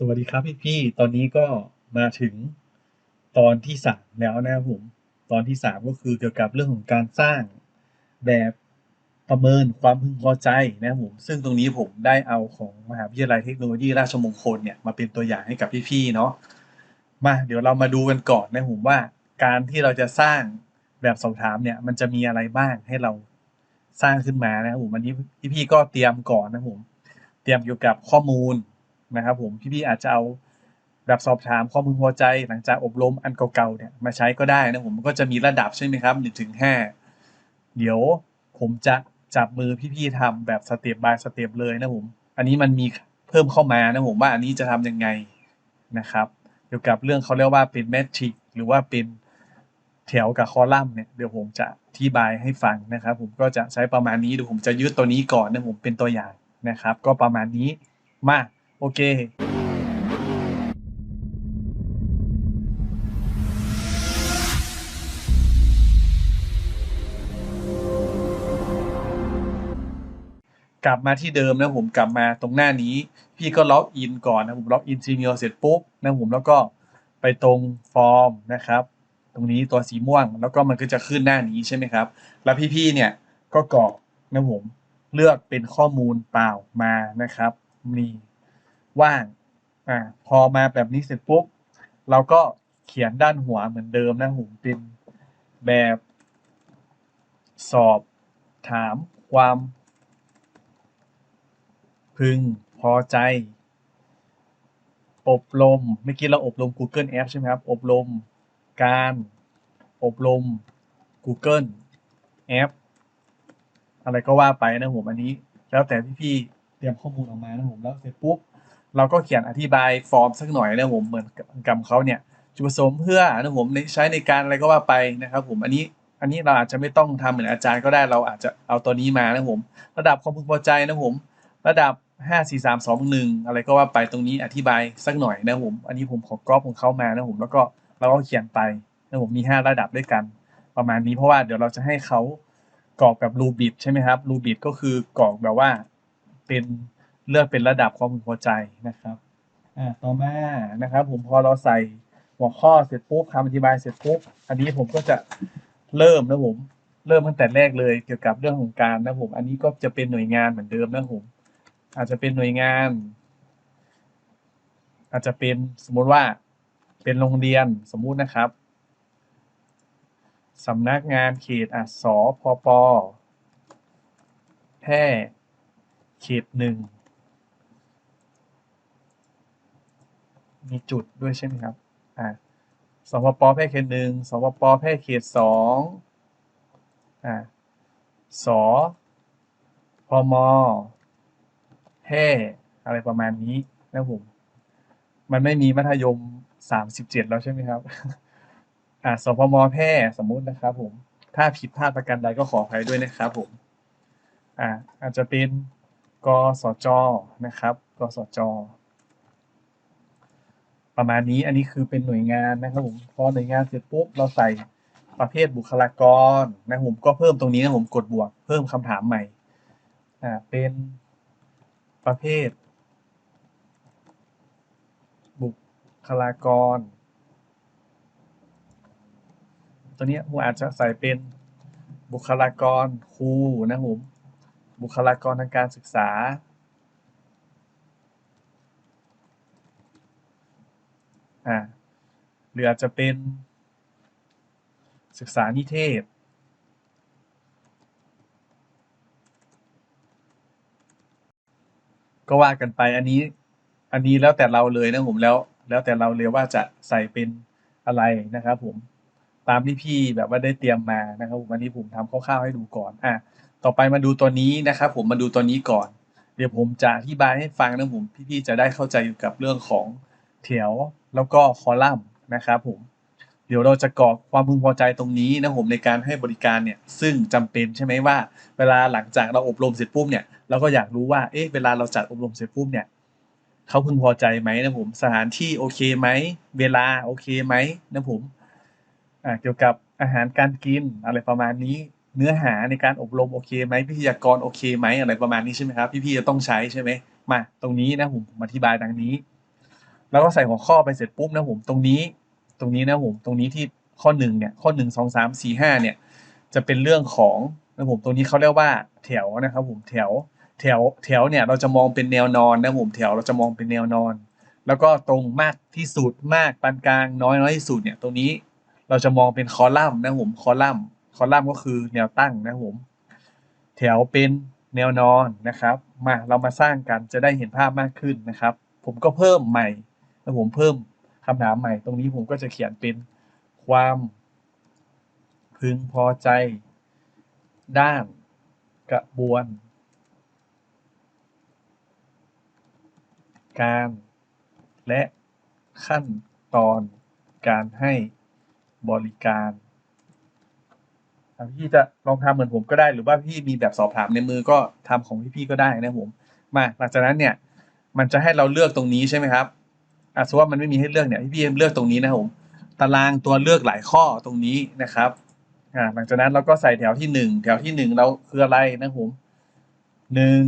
สวัสดีครับพี่ๆตอนนี้ก็มาถึงตอนที่สามแล้วนะครับผม ตอนที่สามก็คือเกี่ยวกับเรื่องของการสร้างแบบประเมินความพึงพอใจนะครับผม ซึ่งตรงนี้ผมได้เอาของมหาวิทยาลัยเทคโนโลยีราชมงคลเนี่ยมาเป็นตัวอย่างให้กับพี่ๆเนาะ มาเดี๋ยวเรามาดูกันก่อนนะผมว่าการที่เราจะสร้างแบบสอบถามเนี่ยมันจะมีอะไรบ้างให้เราสร้างขึ้นมานะครับผมอันนี้พี่ๆก็เตรียมก่อนนะผม เตรียมเกี่ยวกับข้อมูล นะครับผมพี่ๆอาจจะเอาแบบสอบถามข้อมูลหัวใจ หลังจากอบรมอันเก่าๆเนี่ยมาใช้ก็ได้นะผมมันก็จะมีระดับใช่ไหมครับหนึ่งถึงห้าเดี๋ยวผมจะจับมือพี่ๆทำแบบสเต็ปบายสเต็ปเลยนะผมอันนี้มันมีเพิ่มเข้ามานะผมว่าอันนี้จะทำยังไงนะครับเกี่ยวกับเรื่องเขาเรียกว่าเป็นแมทริกหรือว่าเป็นแถวกับคอลัมน์เนี่ยเดี๋ยวผมจะอธิบายให้ฟังนะครับ ผมก็จะใช้ประมาณนี้เดี๋ยวผมจะยึดตัวนี้ก่อนนะผมเป็นตัวอย่างนะครับ ก็ประมาณนี้มา โอเค กลับมาที่เดิมนะผมกลับมาตรงหน้านี้ พี่ก็ล็อกอินก่อนนะผมล็อกอิน Gmail เสร็จปุ๊บนะผมแล้วก็ไปตรงฟอร์มนะครับ ตรงนี้ตัวสีม่วงแล้วก็มันก็จะขึ้นหน้านี้ใช่ไหมครับ แล้วพี่ๆเนี่ยก็กรอกนะผมเลือกเป็นข้อมูลเปล่ามานะครับนี่ ว่างอ่าพอมาแบบนี้เสร็จปุ๊บ เราก็เขียนด้านหัวเหมือนเดิมนะผมเป็นแบบสอบถามความ พึงพอใจ อบรมเมื่อกี้เราอบรม Google App ใช่ไหมครับ อบรมการอบรม Google App อะไรก็ว่าไปนะผมอันนี้ แล้วแต่พี่ๆเตรียมข้อมูลออกมานะผมแล้วเสร็จปุ๊บ เราก็เขียนอธิบายฟอร์มสักหน่อยนะผมเหมือนกับเขาเนี่ยจุดประสงค์เพื่อนะผมในใช้ในการอะไรก็ว่าไปนะครับ ผมอันนี้อันนี้เราอาจจะไม่ต้องทำเหมือนอาจารย์ก็ได้เราอาจจะเอาตัวนี้มานะผม ระดับความพึงพอใจนะผม ระดับ 5 4 3 2 1 อะไรก็ว่าไปตรงนี้อธิบายสักหน่อยนะผม อันนี้ผมขอกรอบของเขามานะผมแล้วก็เราก็เขียนไปนะผมมี 5 ระดับด้วยกัน ประมาณนี้เพราะว่าเดี๋ยวเราจะให้เขากรอกแบบรูบิดใช่ไหมครับรูบิดก็คือกรอกแบบว่าเป็น เลือกเป็นระดับความพึงพอใจนะครับอ่าต่อมานะครับ ผมพอเราใส่หัวข้อเสร็จปุ๊บคำอธิบายเสร็จปุ๊บอันนี้ผมก็จะเริ่มนะผมเริ่มตั้งแต่แรกเลยเกี่ยวกับเรื่องของการนะผมอันนี้ก็จะเป็นหน่วยงานเหมือนเดิมนะผมอาจจะเป็นหน่วยงาน อาจจะเป็นสมมุติว่าเป็นโรงเรียนสมมุตินะครับสำนักงานเขตอะสพปแพร่เขตหนึ่ง มีจุดด้วยใช่ไหมครับอ่าสพปแพร่เขตหนึ่งสพปแพร่เขตสองอ่าสพมแพร่อะไรประมาณนี้นะผมมันไม่มีมัธยมสามสิบเจ็ดแล้วใช่ไหมครับ อ่าสพมแพร่สมมุตินะครับผม ถ้าผิดพลาดประการใดก็ขออภัยด้วยนะครับผม อ่าอาจจะเป็นกสจนะครับ กสจ ประมาณนี้อันนี้คือเป็นหน่วยงานนะครับผมพอหน่วยงานเสร็จปุ๊บเราใส่ประเภทบุคลากรนะผมก็เพิ่มตรงนี้นะผมกดบวกเพิ่มคำถามใหม่อ่าเป็นประเภท บุคลากร ตัวเนี้ยผมอาจจะใส่เป็นบุคลากรครูนะผมบุคลากรทางการศึกษา อ่าหรืออาจจะเป็น ศึกษานิเทศ ก็ว่ากันไปอันนี้ อันนี้แล้วแต่เราเลยนะผมแล้ว แล้วแต่เราเลยว่าจะใส่เป็นอะไรนะครับผมตามที่พี่แบบว่าได้เตรียมมานะครับผมอันนี้ผมทำคร่าวๆให้ดูก่อนอะต่อไปมาดูตัวนี้นะครับผมมาดูตัวนี้ก่อน เดี๋ยวผมจะอธิบายให้ฟังนะผมพี่ๆจะได้เข้าใจเกี่ยวกับเรื่องของแถว แล้วก็คอลัมน์นะครับผมเดี๋ยวเราจะกรอกความพึงพอใจตรงนี้นะผมในการให้บริการเนี่ยซึ่งจำเป็นใช่ไหมว่า เวลาหลังจากเราอบรมเสร็จปุ๊บเนี่ยเราก็อยากรู้ว่าเอ๊ะเวลาเราจัดอบรมเสร็จปุ๊บเนี่ยเขาพึงพอใจไหมนะผมสถานที่โอเคไหมเวลาโอเคไหมนะผมอ่าเกี่ยวกับอาหารการกินอะไรประมาณนี้ เนื้อหาในการอบรมโอเคไหมวิทยากรโอเคไหมอะไรประมาณนี้ใช่ไหมครับพี่ๆจะต้องใช้ใช่ไหมมาตรงนี้นะผมผมอธิบายดังนี้ แล้วก็ใส่หัวข้อไปเสร็จปุ๊บนะผมตรงนี้ตรงนี้นะผมตรงนี้ที่ข้อหนึ่งเนี่ยข้อหนึ่งสองสามสี่ห้าเนี่ยจะเป็นเรื่องของนะผมตรงนี้เขาเรียกว่าแถวนะครับผมแถวแถวแถวเนี่ยเราจะมองเป็นแนวนอนนะผมแถวเราจะมองเป็นแนวนอน แล้วก็ตรงมากที่สุดมากปานกลางน้อยน้อยที่สุดเนี่ยตรงนี้เราจะมองเป็นคอลัมน์นะผมคอลัมน์คอลัมน์ก็คือแนวตั้งนะผมแถวเป็นแนวนอนนะครับ มาเรามาสร้างกันจะได้เห็นภาพมากขึ้นนะครับ ผมก็เพิ่มใหม่ แล้วผมเพิ่มคำถามใหม่ ตรงนี้ผมก็จะเขียนเป็นความพึงพอใจ ด้านกระบวน การและขั้นตอนการให้บริการพี่จะลองทำเหมือนผมก็ได้หรือว่าพี่มีแบบสอบถามในมือก็ทำของพี่ๆก็ได้นะผมมาหลังจากนั้นเนี่ย มันจะให้เราเลือกตรงนี้ใช่ไหมครับ อะสมมติว่ามันไม่มีให้เลือกเนี่ยพี่ๆเลือกตรงนี้นะครับผมตารางตัวเลือกหลายข้อตรงนี้นะครับอ่าหลังจากนั้นเราก็ใส่แถวที่หนึ่งแถวที่หนึ่งเราคืออะไรนะครับผมหนึ่ง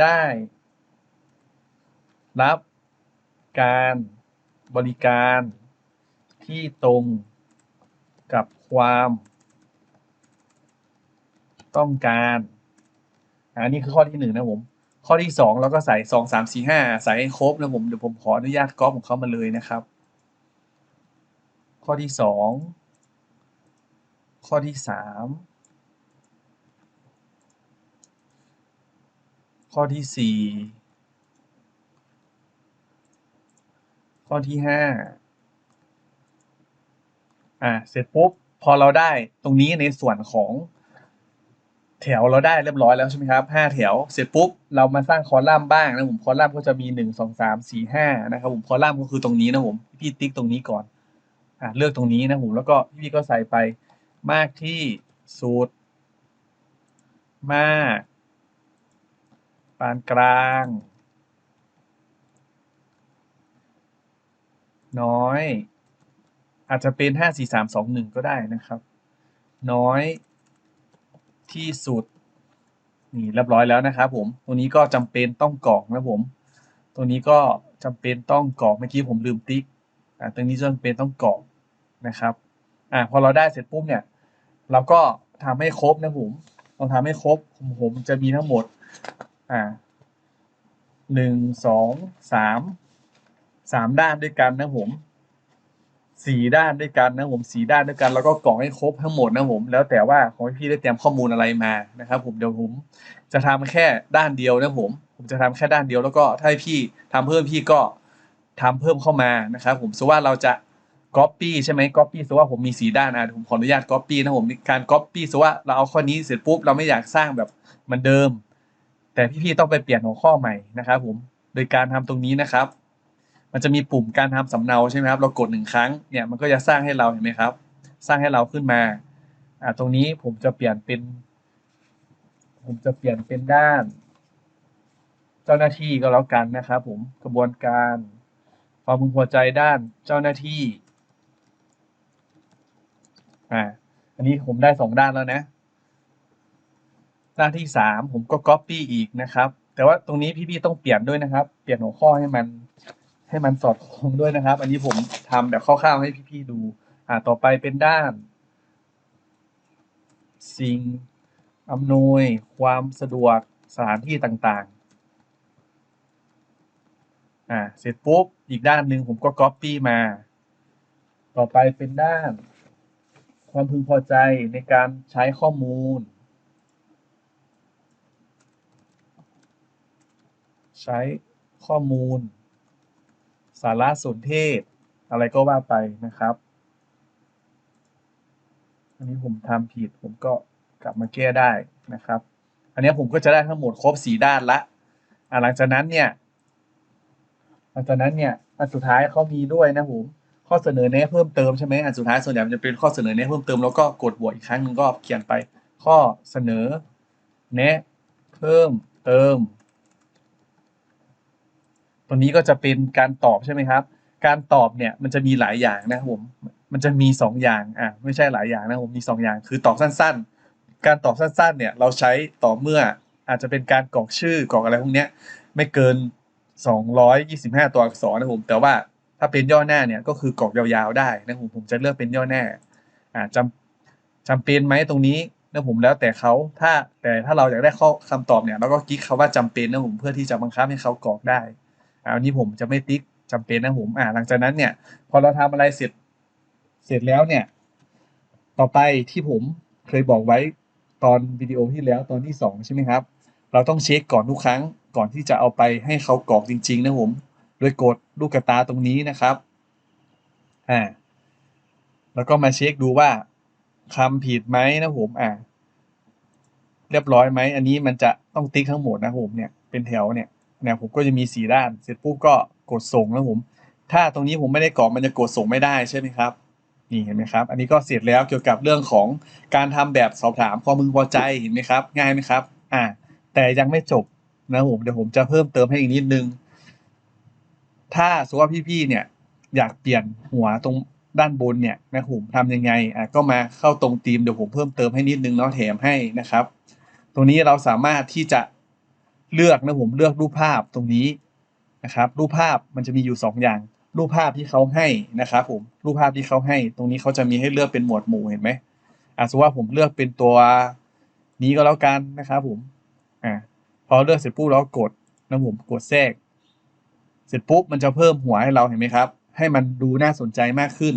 ได้ รับการบริการที่ตรงกับความต้องการ อันนี้คือข้อที่หนึ่งนะผม ข้อที่สองเราก็ใส่สองสามสี่ห้าใส่ให้ครบนะผมเดี๋ยวผมขออนุญาตก๊อปของเขามาเลยนะครับ ข้อที่สองข้อที่สามข้อที่สี่ข้อที่ห้าอ่าเสร็จปุ๊บ พอเราได้ตรงนี้ในส่วนของ แถวเราได้เรียบร้อยแล้วใช่ไหมครับห้าแถวเสร็จปุ๊บเรามาสร้างคอลัมน์บ้างนะผมคอลัมน์ก็จะมีหนึ่งสองสามสี่ห้านะครับผมคอลัมน์ก็คือตรงนี้นะผมพี่ติ๊กตรงนี้ก่อนอ่าเลือกตรงนี้นะผมแล้วก็พี่ก็ใส่ไปมากที่สุดมากปานกลาง น้อย อาจจะเป็นห้าสี่สามสองหนึ่งก็ได้นะครับ น้อย ที่สุด นี่เรียบร้อยแล้วนะครับผมตรงนี้ก็จำเป็นต้องกรอกนะผมตรงนี้ก็จำเป็นต้องกรอกเมื่อกี้ผมลืมติ๊ก อ่าตรงนี้จำเป็นต้องกรอกนะครับ อ่าพอเราได้เสร็จปุ๊บเนี่ยเราก็ทำให้ครบนะผมต้องทำให้ครบผมผมจะมีทั้งหมด อ่าหนึ่งสองสามสามด้านด้วยกันนะผม สี่ด้านด้วยกันนะผมสี่ด้านด้วยกัน แล้วก็กรอกให้ครบทั้งหมดนะผมแล้วแต่ว่าของพี่ได้เตรียมข้อมูลอะไรมานะครับ ผมเดี๋ยวผมจะทำแค่ด้านเดียวนะผม ผมจะทำแค่ด้านเดียวแล้วก็ถ้าให้พี่ทำเพิ่มพี่ก็ทำเพิ่มเข้ามานะครับ ผมสมมติว่าเราจะ copy ใช่ไหม copy สมมติว่าผมมีสีด้านอะผมขออนุญาต copy นะผมการ copy สมมติว่าเราเอาข้อนี้เสร็จปุ๊บเราไม่อยากสร้างแบบเหมือนเดิม แต่พี่ๆต้องไปเปลี่ยนหัวข้อใหม่นะครับ ผมโดยการทำตรงนี้นะครับ มันจะมีปุ่มการทำสำเนาใช่ไหมครับ เรากดหนึ่งครั้งเนี่ยมันก็จะสร้างให้เราเห็นไหมครับ สร้างให้เราขึ้นมาอ่าตรงนี้ผมจะเปลี่ยนเป็น ผมจะเปลี่ยนเป็นด้าน เจ้าหน้าที่ก็แล้วกันนะครับ ผมกระบวนการ ความพึงพอใจด้านเจ้าหน้าที่อ่าอันนี้ผมได้สองด้านแล้วนะ ด้านที่สามผมก็ copy อีกนะครับ แต่ว่าตรงนี้พี่ๆต้องเปลี่ยนด้วยนะครับ เปลี่ยนหัวข้อให้มัน ให้มันสอดคล้องด้วยนะครับ อันนี้ผมทำแบบคร่าวๆให้พี่ๆดู อ่าต่อไปเป็นด้าน สิ่งอำนวยความสะดวกสถานที่ต่างๆ อ่าเสร็จปุ๊บ อีกด้านหนึ่งผมก็ copy มา ต่อไปเป็นด้าน ความพึงพอใจในการใช้ข้อมูล ใช้ข้อมูล สารสนเทศ อะไรก็ว่าไปนะครับ อันนี้ผมทำผิดผมก็กลับมาแก้ได้นะครับ อันนี้ผมก็จะได้ทั้งหมดครบสี่ด้านละอหลังจากนั้นเนี่ยหลังจากนั้นเนี่ยอันสุดท้ายเขามีด้วยนะผมข้อเสนอแนะเพิ่มเติมใช่ไหมอันสุดท้ายส่วนใหญ่มันจะเป็นข้อเสนอแนะเพิ่มเติมแล้วก็กดบวกอีกครั้งหนึ่งก็เขียนไปข้อเสนอแนะเพิ่มเติม ตัวนี้ก็จะเป็นการตอบใช่ไหมครับ การตอบเนี่ยมันจะมีหลายอย่างนะครับผม มันจะมีสองอย่างอะไม่ใช่หลายอย่างนะผมมีสองอย่าง คือตอบสั้น ๆ การตอบสั้นๆ เนี่ยเราใช้ต่อเมื่ออาจจะเป็นการกรอกชื่อกรอกอะไรพวกเนี้ยไม่เกิน 225 ตัวอักษรนะผมแต่ว่าถ้าเป็นย่อหน้าเนี่ยก็คือกรอกยาวๆได้นะผมผมจะเลือกเป็นย่อหน้าอ่าจำจำเป็นไหมตรงนี้นะผมแล้วแต่เขาถ้าแต่ถ้าเราอยากได้ข้อคำตอบเนี่ยเราก็คลิกคาว่าจำเป็นนะผมเพื่อที่จะบังคับให้เขากรอกได้ อันนี้ผมจะไม่ติ๊กจำเป็นนะผมอ่าหลังจากนั้นเนี่ย พอเราทำอะไรเสร็จเสร็จแล้วเนี่ย ต่อไปที่ผมเคยบอกไว้ตอนวิดีโอที่แล้วตอนที่สองใช่ไหมครับ เราต้องเช็คก่อนทุกครั้งก่อนที่จะเอาไปให้เขากรอกจริง ๆ นะผม โดยกดลูกกระตาตรงนี้นะครับอ่าแล้วก็มาเช็คดูว่าคำผิดไหมนะผมอ่าเรียบร้อยไหม อันนี้มันจะต้องติ๊กทั้งหมดนะผมเนี่ยเป็นแถวเนี่ย เนี่ยผมก็จะมีสีด้าน เสร็จปุ๊บก็กดส่งนะผม ถ้าตรงนี้ผมไม่ได้กรอกมันจะกดส่งไม่ได้ใช่ไหมครับนี่เห็นไหมครับ อันนี้ก็เสร็จแล้วเกี่ยวกับเรื่องของการทำแบบสอบถามความมึงพอใจเห็นไหมครับ ง่ายไหมครับ อ่า แต่ยังไม่จบนะผมเดี๋ยวผมจะเพิ่มเติมให้อีกนิดนึง ถ้าสมมติว่าพี่ๆเนี่ย อยากเปลี่ยนหัวตรงด้านบนเนี่ยนะผมทำยังไงอะก็มาเข้าตรงธีมเดี๋ยวผมเพิ่มเติมให้นิดนึงเนาะแถมให้นะครับ ตรงนี้เราสามารถที่จะ เลือกนะผมเลือกรูปภาพตรงนี้นะครับ รูปภาพมันจะมีอยู่สองอย่าง รูปภาพที่เขาให้นะครับผมรูปภาพที่เขาให้ ตรงนี้เขาจะมีให้เลือกเป็นหมวดหมู่เห็นไหมอะสมมติว่าผมเลือกเป็นตัวนี้ก็แล้วกันนะครับผมอ่าพอเลือกเสร็จปุ๊บเรากดนะผมกดแทรก เสร็จปุ๊บมันจะเพิ่มหัวให้เราเห็นไหมครับ ให้มันดูน่าสนใจมากขึ้น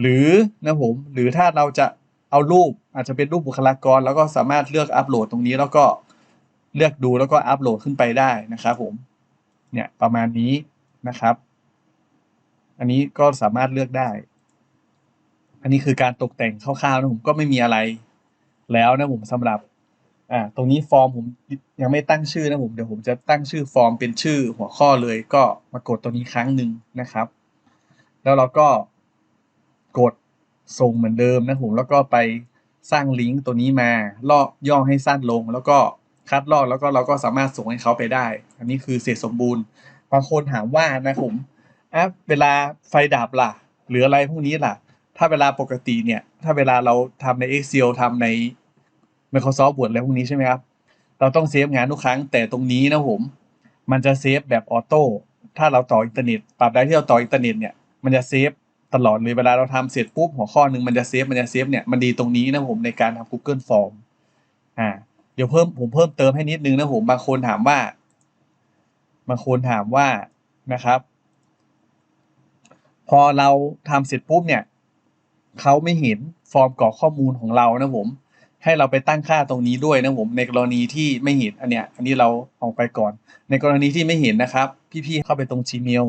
หรือนะผมหรือถ้าเราจะเอารูปอาจจะเป็นรูปบุคลากร แล้วก็สามารถเลือกอัปโหลดตรงนี้แล้วก็ เลือกดูแล้วก็อัปโหลดขึ้นไปได้นะครับผม เนี่ยประมาณนี้นะครับ อันนี้ก็สามารถเลือกได้ อันนี้คือการตกแต่งคร่าวๆนะผมก็ไม่มีอะไรแล้วนะผมสำหรับ อ่า ตรงนี้ฟอร์มผมยังไม่ตั้งชื่อนะผมเดี๋ยวผมจะตั้งชื่อฟอร์มเป็นชื่อหัวข้อเลยก็มากดตัวนี้ครั้งหนึ่งนะครับ แล้วเราก็กดส่งเหมือนเดิมนะผมแล้วก็ไปสร้างลิงก์ตัวนี้มาลอกย่อให้สั้นลงแล้วก็ คัดลอกแล้วก็เราก็สามารถส่งให้เขาไปได้ อันนี้คือเสร็จสมบูรณ์บางคนถามว่านะผมอะเวลาไฟดับล่ะ หรืออะไรพวกนี้ล่ะ ถ้าเวลาปกติเนี่ย ถ้าเวลาเราทำใน Excel ทำใน Microsoft Word อะไรพวกนี้ใช่ไหมครับ เราต้องเซฟงานทุกครั้ง แต่ตรงนี้นะผม มันจะเซฟแบบออโต้ ถ้าเราต่ออินเทอร์เน็ตปรับใดที่เราต่ออินเทอร์เน็ตเนี่ย มันจะเซฟตลอดเลย เวลาเราทำเสร็จปุ๊บหัวข้อหนึ่งมันจะเซฟ มันจะเซฟเนี่ย มันดีตรงนี้นะผมในการทำ Google Form อ่า เดี๋ยวเพิ่มผมเพิ่มเติมให้นิดนึงนะผมบางคนถามว่าบางคนถามว่านะครับ พอเราทำเสร็จปุ๊บเนี่ยเขาไม่เห็นฟอร์มกรอกข้อมูลของเรานะผม ให้เราไปตั้งค่าตรงนี้ด้วยนะผม ในกรณีที่ไม่เห็นอันเนี้ยอันนี้เราออกไปก่อน ในกรณีที่ไม่เห็นนะครับ พี่ๆเข้าไปตรง Gmail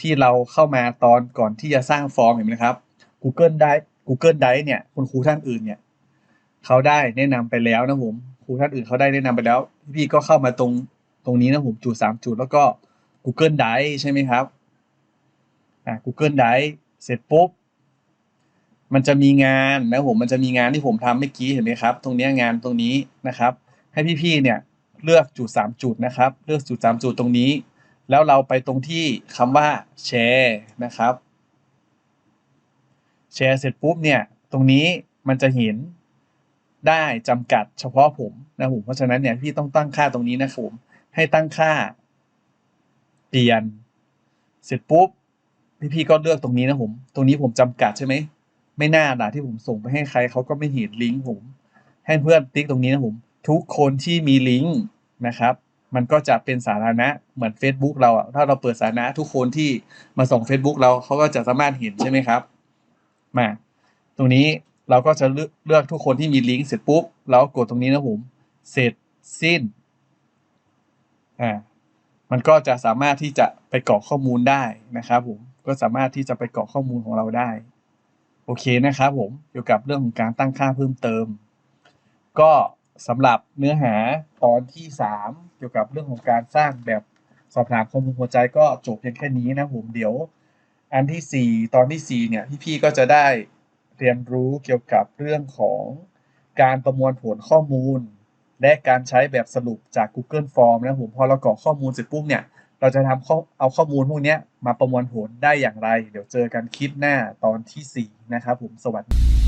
ที่เราเข้ามาตอนก่อนที่จะสร้างฟอร์มเห็นไหมครับ Google Drive Google Drive เนี่ยคุณครูท่านอื่นเนี่ยเขาได้แนะนำไปแล้วนะผม รูท่านอื่นเขาได้แนะนำไปแล้ว พี่ๆก็เข้ามาตรงตรงนี้นะผมจุดสามจุดแล้วก็ Google Drive ใช่ไหมครับอ่า Google Drive เสร็จปุ๊บมันจะมีงานนะผมมันจะมีงานที่ผมทำเมื่อกี้เห็นไหมครับ ตรงนี้งานตรงนี้นะครับ ให้พี่ๆเนี่ยเลือกจุดสามจุดนะครับ เลือกจุดสามจุดตรงนี้ แล้วเราไปตรงที่คำว่าแชร์นะครับแชร์เสร็จปุ๊บเนี่ย ตรงนี้มันจะเห็น ได้จำกัดเฉพาะผมนะผมเพราะฉะนั้นเนี่ยพี่ต้องตั้งค่าตรงนี้นะผมให้ตั้งค่า เปลี่ยน เสร็จปุ๊บพี่ๆก็เลือกตรงนี้นะผม ตรงนี้ผมจำกัดใช่ไหมไม่น่าล่ะที่ผมส่งไปให้ใครเขาก็ไม่เห็นลิงก์ผม ให้เพื่อนติ๊กตรงนี้นะผม ทุกคนที่มีลิงก์นะครับ มันก็จะเป็นสาธารณะเหมือน Facebook เราอะถ้าเราเปิดสาธารณะทุกคนที่มาส่ง Facebook เราเขาก็จะสามารถเห็นใช่ไหมครับ มา ตรงนี้ เราก็จะเลือกทุกคนที่มีลิงก์เสร็จปุ๊บเราก็กดตรงนี้นะผมเสร็จสิ้นอ่ามันก็จะสามารถที่จะไปกรอกข้อมูลได้นะครับผมก็สามารถที่จะไปกรอกข้อมูลของเราได้ โอเคนะครับผมเกี่ยวกับเรื่องของการตั้งค่าเพิ่มเติม ก็สำหรับเนื้อหาตอนที่ 3 เกี่ยวกับเรื่องของการสร้างแบบสอบถามข้อมูลหัวใจก็จบเพียงแค่นี้นะผมเดี๋ยว อันที่ 4 ตอนที่ 4 เนี่ยพี่ๆก็จะได้ เรียนรู้เกี่ยวกับเรื่องของการประมวลผลข้อมูล และการใช้แบบสรุปจาก Google Form นะผมพอเรากรอกข้อมูลเสร็จปุ๊บเนี่ยเราจะทำข้อเอาข้อมูลพวกนี้มาประมวลผลได้อย่างไร เดี๋ยวเจอกันคลิปหน้าตอนที่ 4 นะครับผมสวัสดี